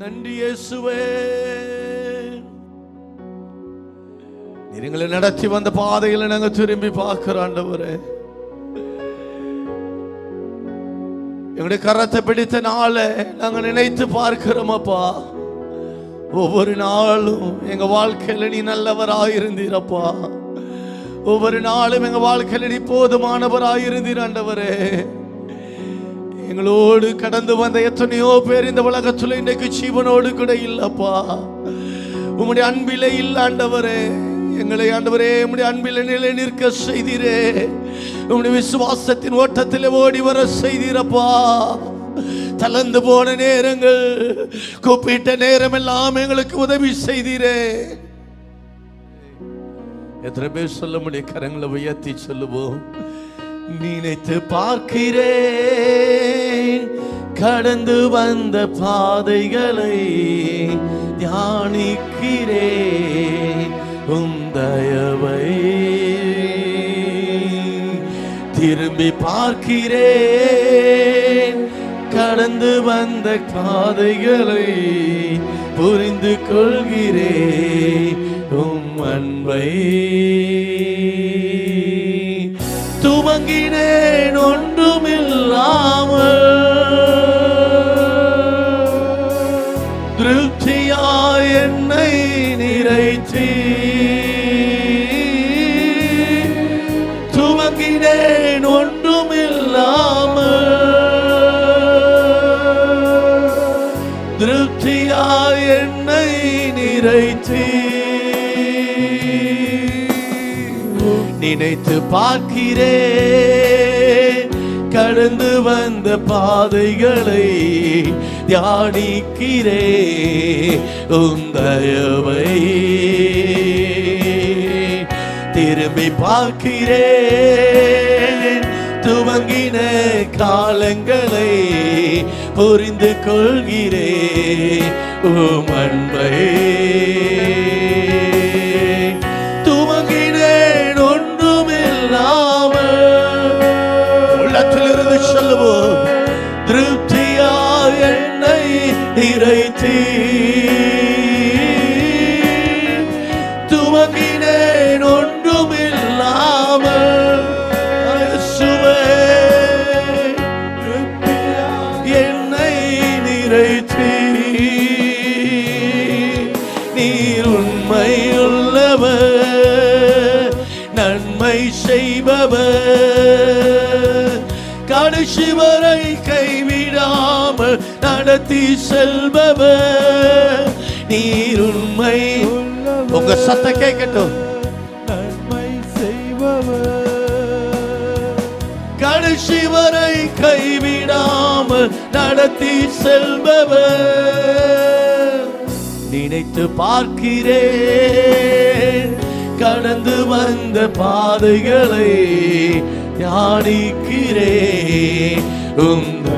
நன்றி இயேசுவே. எங்களை நடத்தி வந்த பாதைகளை நாங்க திரும்பி பார்க்கிறோம் ஆண்டவரே. எங்களுடைய கரத்தை பிடித்த நாளை நாங்க நினைத்து பார்க்கிறோமப்பா ஒவ்வொரு நாளும் எங்க வாழ்க்கையில நீ நல்லவராயிருந்தீரப்பா. ஒவ்வொரு நாளும் எங்க வாழ்க்கையில நீ போதுமானவராய் ஆண்டவரே. எங்களோடு கடந்து வந்த எத்தனையோ பேர் இந்த உலகத்துல இன்னைக்கு ஜீவனோடு கூட இல்லப்பா. உம்முடைய அன்பிலே இல்ல ஆண்டவரே எங்களை ஆண்டவரே உம்முடைய அன்பிலே நிலை நிற்க செய்தீரே. உம்முடைய விசுவாசத்தின் ஓட்டத்தில் ஓடி வர செய்தீரப்பா. தளர்ந்து போன நேரங்கள் கூப்பிட்ட நேரம் எல்லாம் எங்களுக்கு உதவி செய்தீரே. எத்தனை பேர் சொல்ல முடியும்? கரங்களை உயர்த்தி சொல்லுவோம். நினைத்து பார்க்கிறேன். கடந்து வந்த பாதைகளை தியானிக்கிறேன். உம் தயவை திரும்பி பார்க்கிறேன். கடந்து வந்த பாதைகளை புரிந்து கொள்கிறேன். உம் அன்பை துவங்கினேன் ஒன்றுமில்லாமல். திருப்தியா என்னை நிறைச்சி. நினைத்து பார்க்கிறேன். கடந்து வந்த பாதைகளை தியானிக்கிறே உந்தயவை திரும்பி பார்க்கிறேன். துவங்கின காலங்களை புரிந்து கொள்கிறேன். உம் நடத்தி செல்பவர் நீர் உண்மை உங்க சத்தம் கேட்கட்டும். நன்மை செய்பவர். கடைசி வரை கைவிடாமல் நடத்தி செல்பவர் நினைத்து பார்க்கிறேன். கடந்து வந்த பாதைகளை தியானிக்கிறேன். உம் தயவை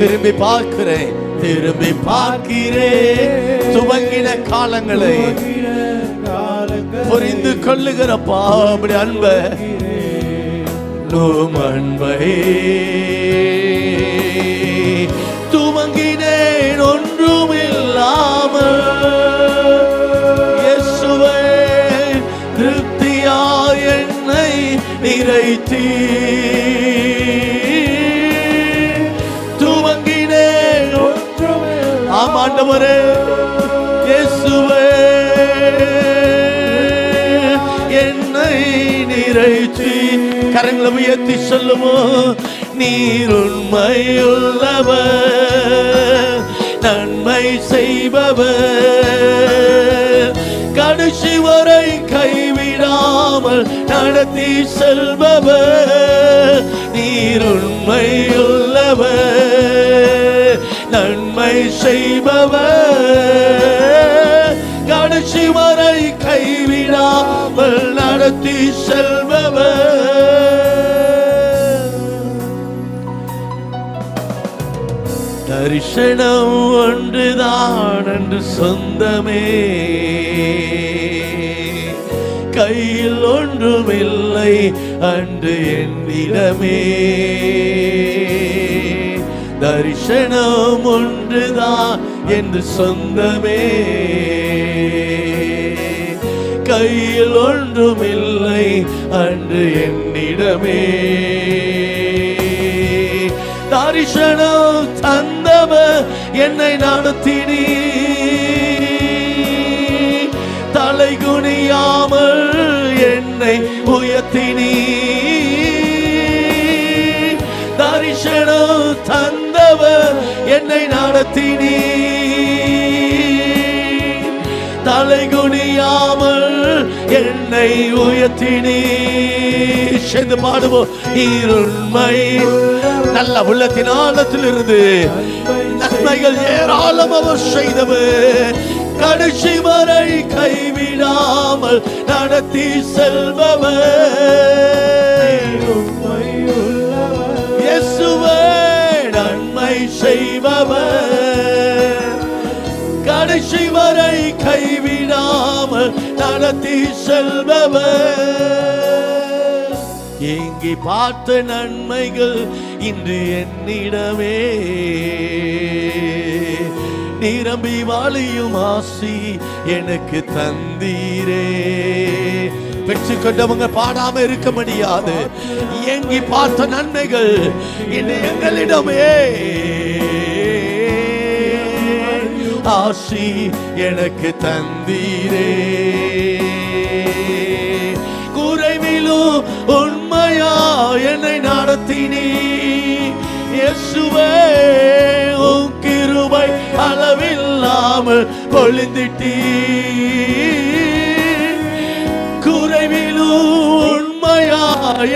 திரும்பி பார்க்கிறேன். திரும்பி பார்க்கிறேன். துவங்கின காலங்களை புரிந்து கொள்ளுகிறப்பா அப்படி அன்ப நோம் அன்பை. துவங்கினேன் ஒன்றும் இல்லாமல் திருப்தியா என்னை நிறைத்தி ஆண்டவரே இயேசுவே என்னை நிறைச்சி. கரங்களை உயர்த்தி சொல்லுமோ நீர் உண்மையுள்ளவர் நன்மை செய்பவர். கடைசி வரை கைவிடாமல் நடத்தி செல்பவர். நீர் உண்மையுள்ளவர். நன்மை செய்பவர். கடைசி வரை கைவிடாமல் நடத்தி செல்பவர். தரிசனம் ஒன்றுதான் என்று சொந்தமே. கையில் ஒன்றுமில்லை அன்று என்னிடமே தரிசனம் ஒன்றுதான் என்று சொந்தமே. கையில் ஒன்றுமில்லை அன்று என்னிடமே. தரிசனம் தந்தவர் என்னை நடத்தினி. தலை குனியாமல் என்னை உயர்த்தினி. தரிசனம் தந்த தந்தவர் என்னை நடத்தினீ தலை குனியாமல் என்னை உயர்த்தினி சேர்ந்து பாடுவோம் நீருண்மை நல்ல உள்ளத்தின் ஆழத்திலிருந்து நன்மைகள் ஏராளம் அவர் செய்தவர். கடைசி வரை கைவிடாமல் நடத்தி செல்பவர். இயேசுவே. நன்மை செய்பவர். கடைசி வரை கைவிடாமல் நடத்தி செல்பவர். ஏங்கி பார்த்த நன்மைகள் இன்று என்னிடமே. நிரம்பி வாழியும் ஆசி எனக்கு தந்தீரே. பெற்றுக்கொண்டவங்க பாடாம இருக்க முடியாது. ஏங்கி பார்த்த நன்மைகள் இன்று எங்களிடமே. ஆசி எனக்கு தந்தீரே. குறைவிலும் உண்மையா என்னை நடத்தினே. இயேசுவே உன் கிருபை அளவில்லாமல் பொழிந்திட்டீ உண்மையா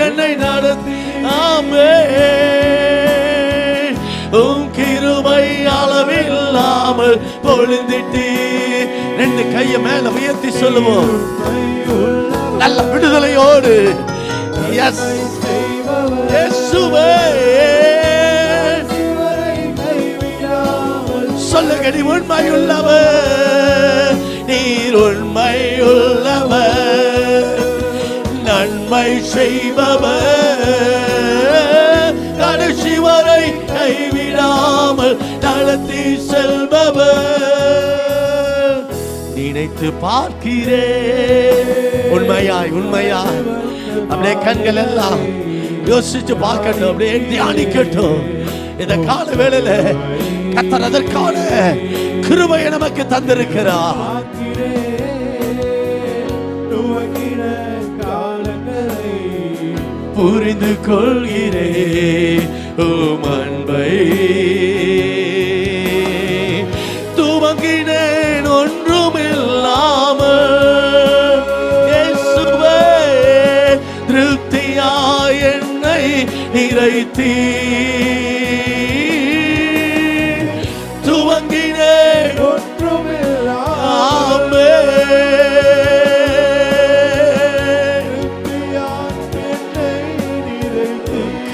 என்னை நடத்தி. ஆமே உன் கிருபை அளவில்லாமல் பொழுந்திட்டி ரெண்டு கைய மேல உயர்த்தி சொல்லுவோம். நல்ல விடுதலையோடு. எஸ் இயேசுவே. சொல்லுங்க நீ உண்மையுள்ளவர். செய்பவர். கடைசி வரை கைவிடாமல் நடத்தி செல்பவர். நினைத்து பார்க்கிறேன். உண்மையாய் உண்மையாய். அப்படியே கண்கள் எல்லாம் யோசிச்சு பார்க்கட்டும் அப்படியே தியானிக்கட்டும். இந்த கால வேளையில கத்தர் அதற்கான கிருபையை நமக்கு தந்திருக்கிறார். புரிந்து கொள்கிறேன் உம் அன்பை துவங்கினேன் ஒன்றும் இல்லாமல் திருப்தியாய் என்னை நிறைத்தீ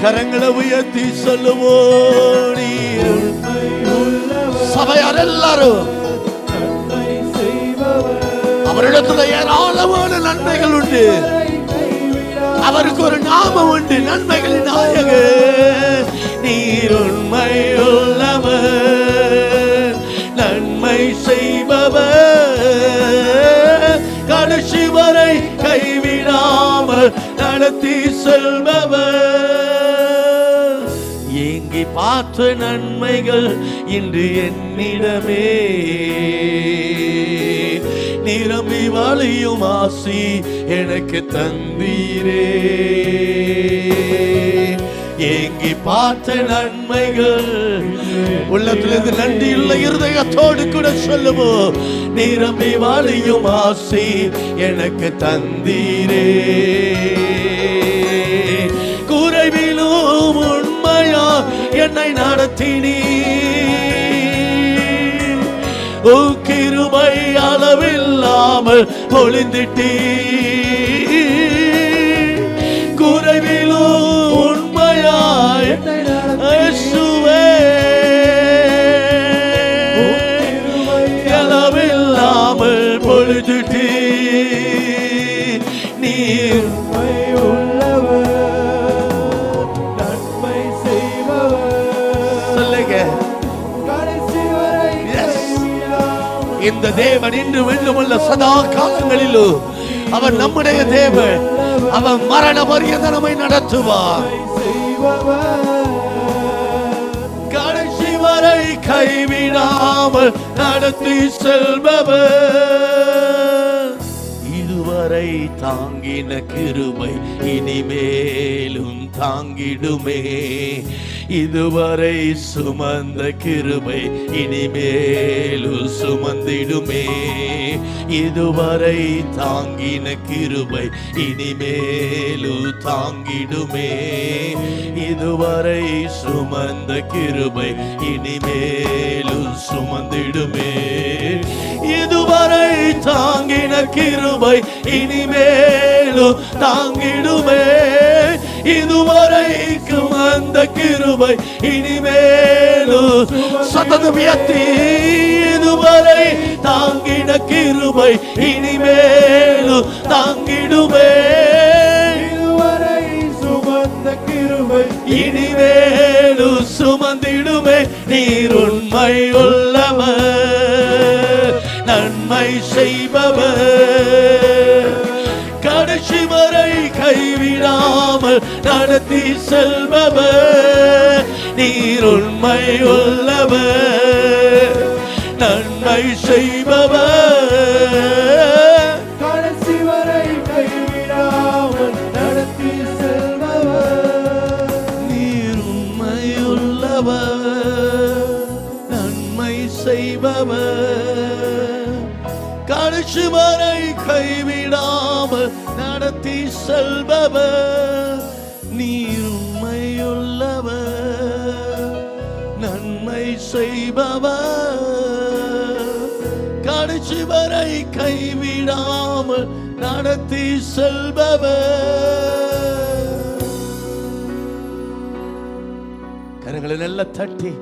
கரங்களை உயர்த்தி சொல்லுவோம். சபையார் எல்லாரும் அவரிடத்துல ஏராளமான நன்மைகள் உண்டு. அவருக்கு ஒரு நாமம் உண்டு. நன்மைகளின் நாயக நீர் உண்மை உள்ளவர் நன்மை செய்பவர். கடைசி வரை கைவிடாமல் நடத்தி செல்பவர். ஏங்கி நன்மைகள் இன்று என்னிடமே. நிரம்பி வழியும் ஆசி எனக்கு தந்தீரே. ஏங்கி பார்த்த நன்மைகள் உள்ளத்திலிருந்து நன்றியுள்ள இருதயத்தோடு கூட சொல்லுவோம் நிரம்பி வழியும் ஆசி எனக்கு தந்தீரே. என்னை நடத்தினி. உன் கிருபை அளவில்லாமல் பொழிந்திட்டீ இந்த தேவன் இன்று வெல்லுமுள்ள சதா காலங்களிலும் அவர் நம்முடைய தேவன். அவர் மரண மரியதனமை நடத்துவார் கடைசி வரை கைவிடாமல் நடத்தி செல்பவர். வரை தாங்கின கிருபை இனிமேலும் தாங்கிடுமே. இதுவரை சுமந்த கிருபை இனிமேலும் சுமந்திடுமே. இதுவரை தாங்கின கிருபை இனிமேலும் தாங்கிடுமே. இதுவரை சுமந்த கிருபை இனிமேலும் சுமந்திடுமே. தாங்கின கிருபை இனிமேலும் தாங்கிடுமே. இதுவரைக்கும் அந்த கிருபை இனிமேலும் சத்தம் உயர்த்தி. இதுவரை தாங்கின கிருபை இனிமேலும் தாங்கிடுமே. இதுவரை சுமந்த கிருபை இனிமேலும் சுமந்திடுமே. நீர் உண்மை உள்ளவர். நன்மை செய்பவர். கடைசி வரை கைவிடாமல் நடத்தி செல்பவர். நீர் உண்மை உள்ளவர். நன்மை செய்பவர். செய்பவர். கடைசி வரை கைவிடாமல் நடத்தி செல்பவர். கரங்களை நல்ல தட்டி.